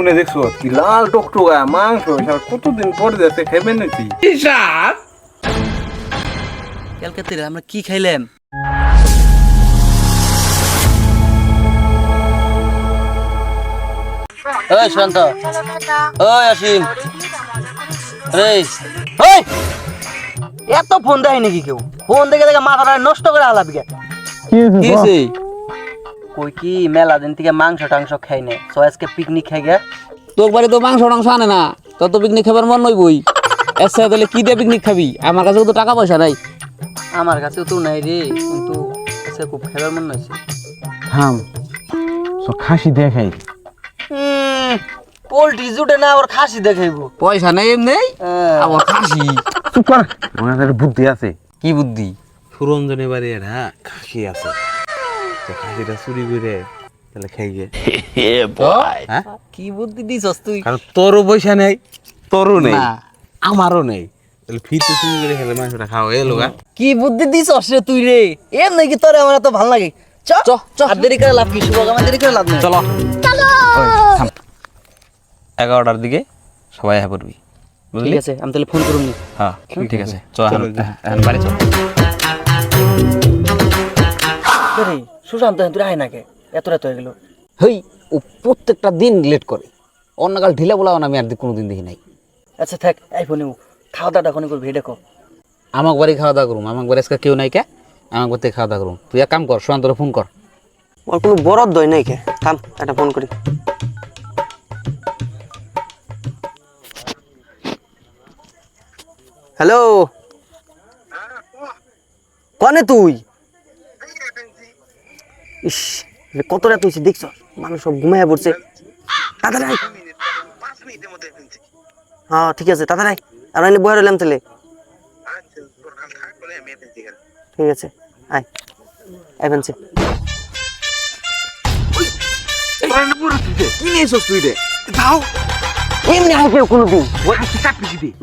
গুনে দেখছ? কি লাল টকটকা মাংস এসব কতদিন পরে যাচ্ছে খেবেন নাকি ক্যালকাতায় আমরা কি খাইলাম? ওই শান্ত। ওই অসীম। রে ওই এত ফোন দেয় নাকি কেউ? ফোন দেখে দেখে মাথাটা নষ্ট করে হালাবি কে? কি হয়েছে? কই কি মেলা দিন থেকে মাংস টাংস খাই না সো আজকে পিকনিক খাই গে। তোর বাড়ি তো মাংস টাংস আনে না। তোর তো পিকনিক খাবার মন নই বই এসে তাহলে কি দিয়ে পিকনিক খাবি? আমার কাছে তো টাকা পয়সা নাই। আমার কাছেও তো নাই রে কিন্তু আজকে খুব খাবার মন হয়েছে থাম। সব খাসি দেখাই। পোল্ট্রি জুটে না আবার খাসি দেখাইবো। পয়সা নেই এমনি? আবার খাসি। চুপ কর। আমার বুদ্ধি আছে। কি বুদ্ধি? সুরঞ্জনের বাড়ি একটা খাসি আছে। খাসিটা চুরি করে তাহলে খাইগে হ্যাঁ? কি বুদ্ধি দিছস তুই? কারণ তোরও পয়সা নেই তোরও নেই আমারও নেই। তাহলে ফিরতে চুরি করে খেলে মাংসটা খাওয়া এ লোকা কি বুদ্ধি দিছস রে তুই রে? এম নাকি তোরে আমার এত ভালো লাগে। চ চ, চ। আর দেরি করে লাভ কি শুভ আমার দেরি করে লাভ নেই। চলো। এগারোটার দিকে সবাই হ্যাঁ করবি ঠিক আছে আমি তাহলে ফোন করুন হ্যাঁ ঠিক আছে চ এখন এখন বাড়ি চল। সুশান্ত তুই আয় নাকে। এত রাত হয়ে গেল। হেই ও প্রত্যেকটা দিন লেট করে। অন্য কাল ঢিলা বলাও না আমি আর কোনোদিন দেখি নাই। আচ্ছা থাক আইফোনে খাওয়া দাওয়াটা কোনে করবি কো আমাকে বাড়ি খাওয়া দাওয়া করুম আমাকে বাড়ি আজকে কেউ নাই কে? আমাকে বাড়িতে খাওয়া দাওয়া করুম। তুই এক কাম কর সুশান্তরে ফোন কর। ওর কোনো বরাদ্দ হয় নাই কে? থাম একটা ফোন করি। হ্যালো? কনে তুই? ইস এ কত রাত হয়েছে দেখছ? মানুষ সব ঘুমায় পড়ছে। তাড়াতাড়ি। হ্যাঁ ঠিক আছে তাড়াতাড়ি। আর আমি বয়ে রইলাম তাহলে। ঠিক আছে আয়। কি তুই রে? এমনি আয় কেউ কোনোদিন।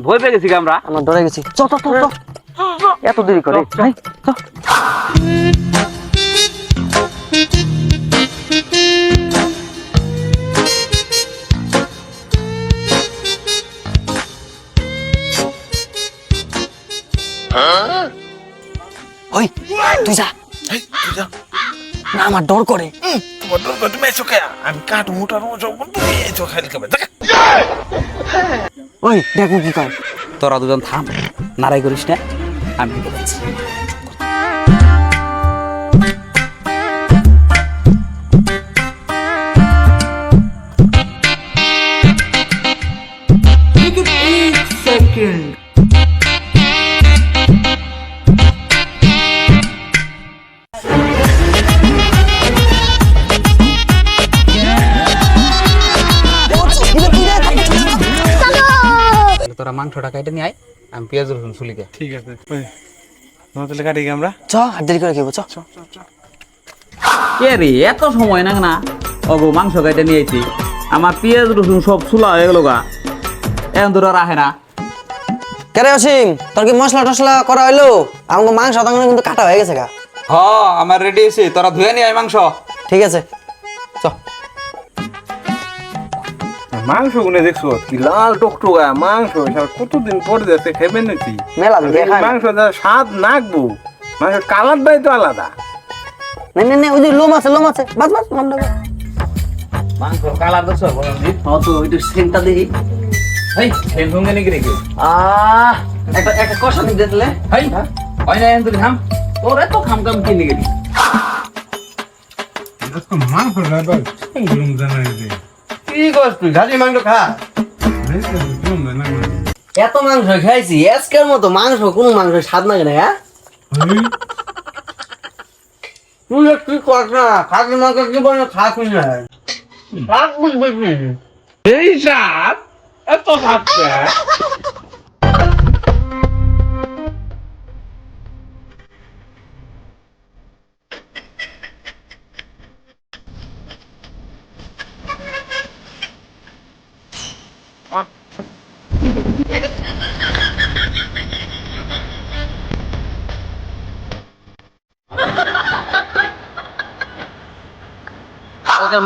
ভয় পেয়ে গেছি আমরা? আমার ডরে গেছি। চ চ চ চ। এত দেরি করে। চ। তুই যা। না আমার ডর করে। তোমার ডর করে তুমি এসো কে আমি কাঠ মোটা যখন তুমি এসো খাইলে খাবে দেখ ওই দেখো কি কর তোরা দুজন থাম নারাই করিস না আমি বলছি। মাংসটা কাইটে নিয়ে আয় আমি পেঁয়াজ রসুন চুলিকে ঠিক আছে তাহলে কাটি আমরা? চ দেরি করে খেবো চ। কে রে এত সময় না না? ওগো মাংস কাইটে নিয়ে আইছি। আমার পেঁয়াজ রসুন সব চুলা হয়ে গেল গা। এখন তোরা রাখে না। কেরে অসীম তোর কি মশলা টসলা করা হইল? আমাকে মাংস টাংস কিন্তু কাটা হয়ে গেছে গা। হ আমার রেডি আছে তোরা ধুয়ে নিয়ে আয় মাংস। ঠিক আছে চ। মাংস গুনে দেখছ? কি লাল টকটকা মাংস কতদিন পরে যাচ্ছে খেবেন নাকি মেলা না। মাংস স্বাদ নাকবো মাংস কালার বাই তো আলাদা। নে নে নে ওই যে লোম আছে লোম আছে। বাস বাস লোম দেবে। মাংস কালার দছ হ্যাঁ তো ওইটা সেন্টটা দেখি। হেই সেন সঙ্গে নাকি রেখে? আহ একটা একটা কষা দিতে দিলে হেই হয়? না এখন তুই থাম তোর এত খাম খাম কিনে গেলি। মাংস কি করছ মাংস খা। এত মাংস খাইছি, আজকের মতো মাংস, কোনো মাংস স্বাদ লাগে না হ্যাঁ? তুই কি কর না, খাসি মাংস কি বলে খাসি না। খাস বুঝবে এই সাপ এত স্বাদ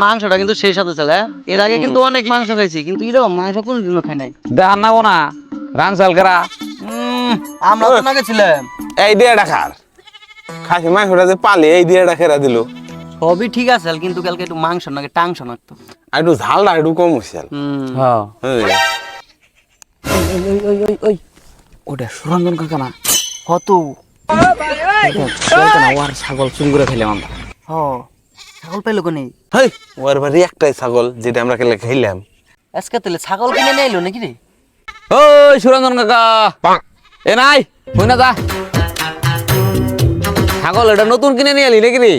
মাংসটা কিন্তু সেই সাথে চলে হ্যাঁ? এর আগে কিন্তু অনেক মাংস খাইছি কিন্তু এরকম মাংস কোনোদিনও খাই নাই। নাবো না রান চাল করা। আমরা তো না গেছিলাম এই দিয়ে ডাকার খাসি মাংসটা যে পালে এই দিয়ে ডাকেরা দিল। সবই ঠিক আছে কিন্তু কালকে একটু মাংস নাকি টাংস নাকতো। আর একটু ঝালটা একটু কম হয়েছে হ্যাঁ। হ্যাঁ ওই ওই ওই ওই। ওটা সুরঞ্জন কাকা না কত ছাগল চুরি করে খেলাম আমরা। হ ছাগল পাইলো কোনে? হেই ওর বাড়ি একটাই ছাগল যেটা আমরা কেলে খাইলাম। আজকে তাহলে ছাগল কিনে নিয়ে এলো নাকি রে? ওই সুরঞ্জন কাকা। এ নাই হই না যা। ছাগল এটা নতুন কিনে নিয়ে এলি নাকি রে?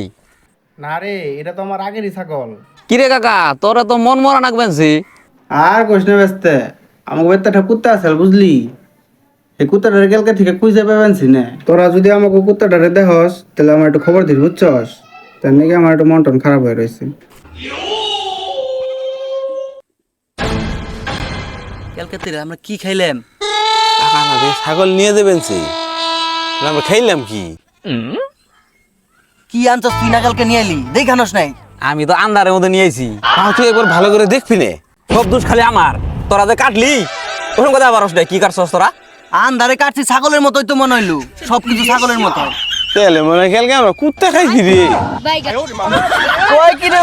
না রে এটা তো আমার আগেরই ছাগল। কিরে কাকা তোরা তো মন মরা নাকবেনছি আর কৃষ্ণ ব্যস্তে আমাকে বেত্তাটা কুত্তা আছে বুঝলি? এই কুত্তাটারে কালকে থেকে খুঁজে পাবেনছি না? তোরা যদি আমাকে কুত্তাটারে দেখস তাহলে আমার একটু খবর দিস বুঝছস? তার নাকি আমার একটু মন টন খারাপ হয়ে রয়েছে। কালকে আমরা কি খাইলাম? টাকা না দিয়ে ছাগল নিয়ে দেবেন সে। তাহলে আমরা খাইলাম কি? কি আনছস তুই নাকালকে নিয়ে এলি দেখানোস নাই। আমি তো আন্দারের মধ্যে নিয়ে আইছি। তাও তুই একবার ভালো করে দেখবি নে। সব দোষ খালি আমার। তোরা যে কাটলি ওরকম কথা আবার কি কাটছস তোরা? আন্ধারে কাটছি ছাগলের মতোই তো মনে হইল। সবকিছু ছাগলের মতো। তাহলে মনে খেয়াল গে আমরা। কুত্তা খাইছি রে। কয় কি রে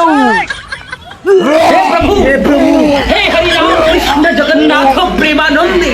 হে প্রভু, হে হরি রাম কৃষ্ণ জগন্নাথ, প্রেমানন্দে